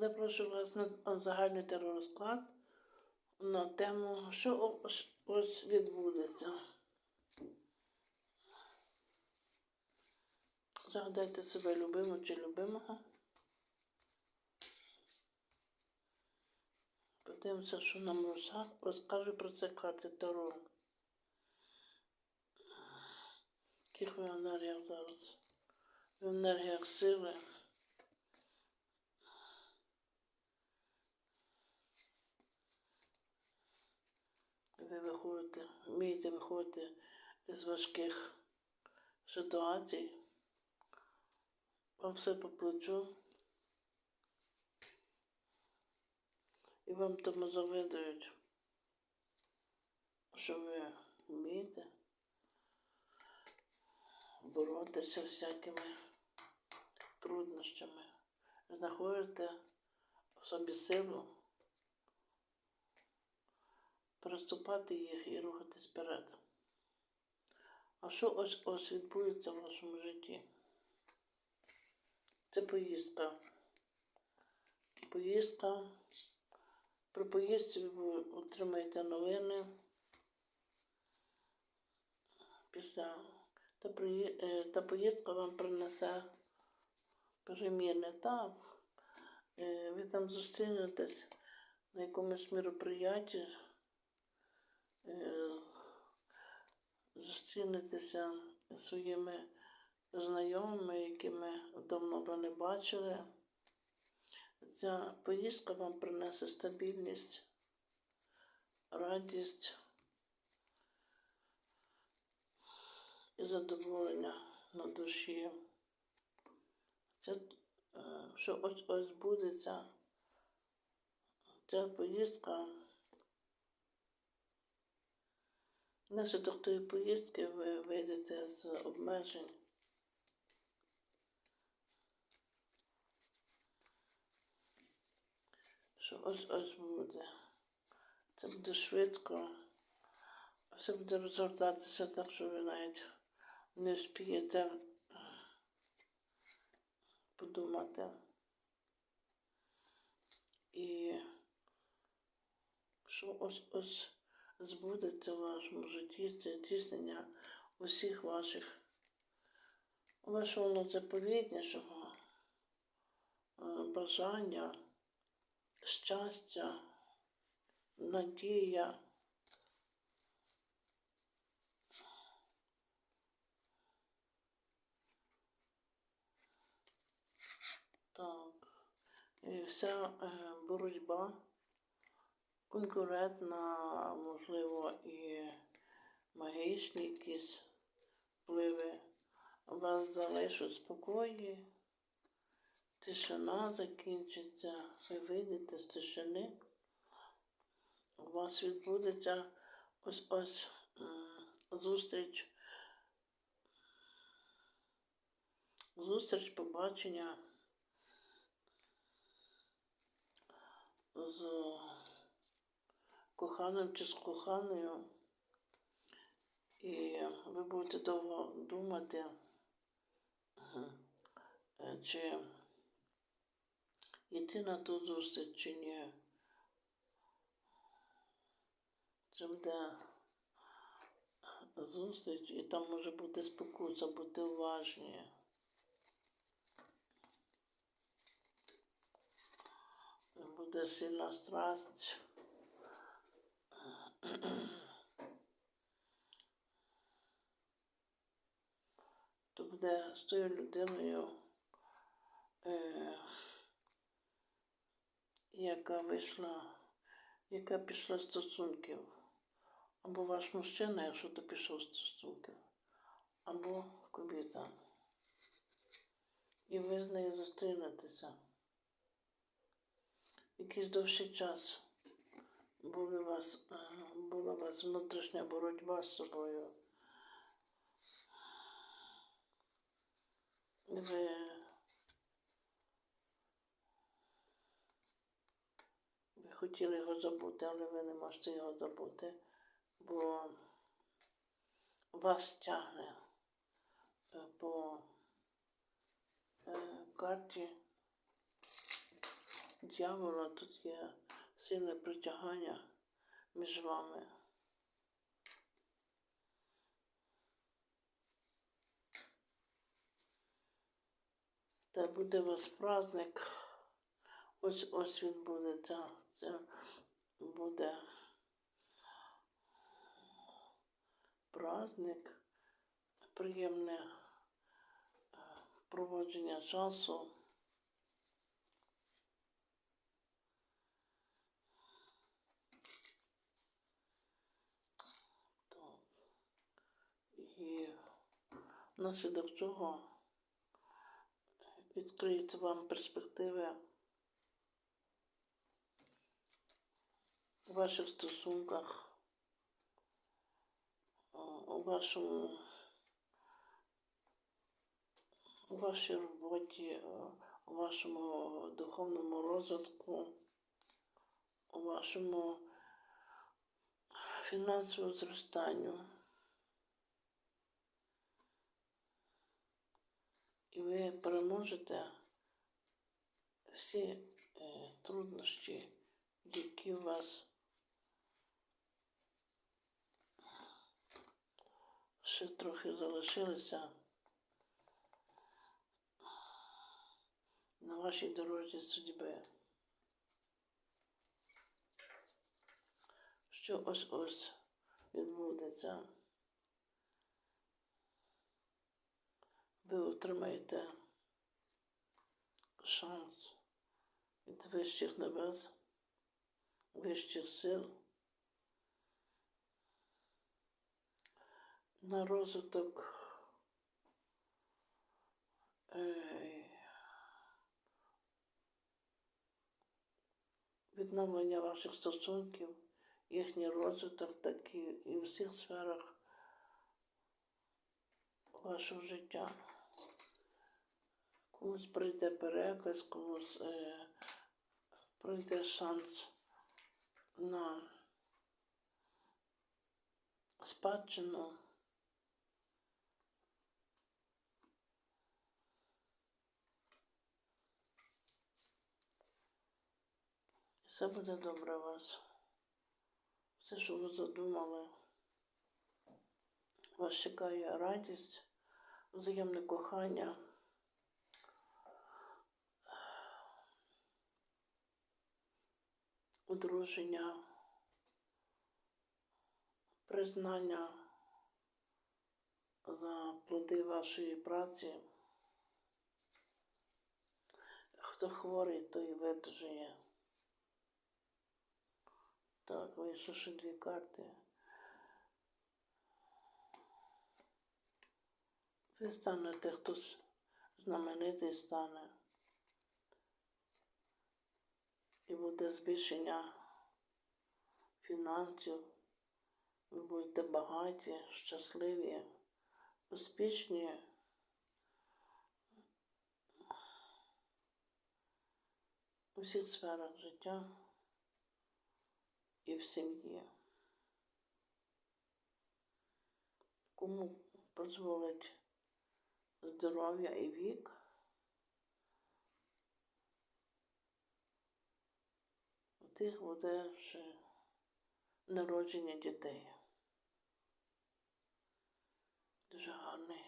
Запрошую вас на загальний теророзклад на тему, що ось, відбудеться. Загадайте себе любимого чи любимого. Подивимося, що нам розка- розкаже про це карти Таро. Яких ви енергіях зараз? В енергіях сили. Ви виходите, вмієте виходити з важких ситуацій. Вам все по плечу. І вам тому завидують, що ви вмієте боротися всякими труднощами. Знаходите в собі силу переступати їх і рухатись вперед. А що ось ось відбудеться в вашому житті? Це поїздка. Поїздка. При поїздці ви отримаєте новини. Після та, приї- е, та поїздка вам принесе переміни. Так, е, ви там зустрінетесь на якомусь мероприятті, зустрінетеся зі своїми знайомими, якими давно ви не бачили. Ця поїздка вам принесе стабільність, радість і задоволення на душі. Це, е, що ось ось будеться. Ця поїздка. Внаслідок тої поїздки ви вийдете з обмежень. Що ось ось буде. Це буде швидко. Все буде розгортатися так, що ви навіть не вспієте подумати. І що ось ось збудеться в вашому житті, це здійснення усіх ваших вашого найзаповітнішого е, бажання, щастя, надія. Так. І вся е, боротьба конкурентна, можливо, і магічні якісь впливи. Вас залишать спокої, тишина закінчиться, ви вийдете з тишини. У вас відбудеться ось ось зустріч. Зустріч побачення з коханим чи з коханою. І ви будете довго думати, е, чи йти на ту зустріч, чи ні. Це буде зустріч, і там може бути спокуса, бути уважні. Буде сильна страсть. Буде з тою людиною, е, яка вийшла, яка пішла з стосунків. Або ваш мужчина, якщо ти пішов з стосунків, або кобіта. І ви з нею зустрінетеся. Якийсь довший час вас, е, була у вас внутрішня боротьба з собою. Ви, ви хотіли його забути, але ви не можете його забути, бо вас тягне е, по е, карті дьявола, тут є сильне притягання між вами. Та буде у вас праздник. Ось ось він буде. Це, це буде праздник, приємне е, проводження часу. І внаслідок чого відкриють вам перспективи у ваших стосунках, у вашому у вашій роботі, у вашому духовному розвитку, у вашому фінансовому зростанню. І ви переможете всі е, труднощі, які у вас ще трохи залишилися на вашій дорозі судьби. Що ось ось відбудеться. Ви отримаєте шанс від вищих небес, вищих сил на розвиток е, відновлення ваших стосунків, їхній розвиток, так і, і в всіх сферах вашого життя. Комусь прийде переказ, комусь е, прийде шанс на спадщину. Все буде добре у вас. Все, що ви задумали. Вас чекає радість, взаємне кохання. Одруження, признання за плоди вашої праці. Хто хворий, той видужує. Так, вийшло дві карти. Ви станете хтось знаменитий стане. І буде збільшення фінансів. Ви будете багаті, щасливі, успішні. У всіх сферах життя і в сім'ї. Кому дозволить здоров'я і вік. Тих буде вже народження дітей. Дуже гарний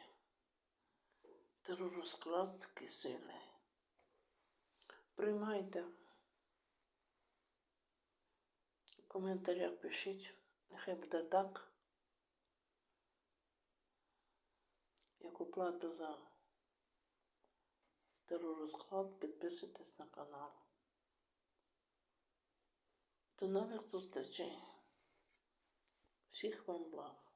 теророзклад такий. Приймайте. В коментарях пишіть, нехай буде так. Як оплата за теророзклад, підписуйтесь на канал. До нових зустрічей. Всіх вам благ.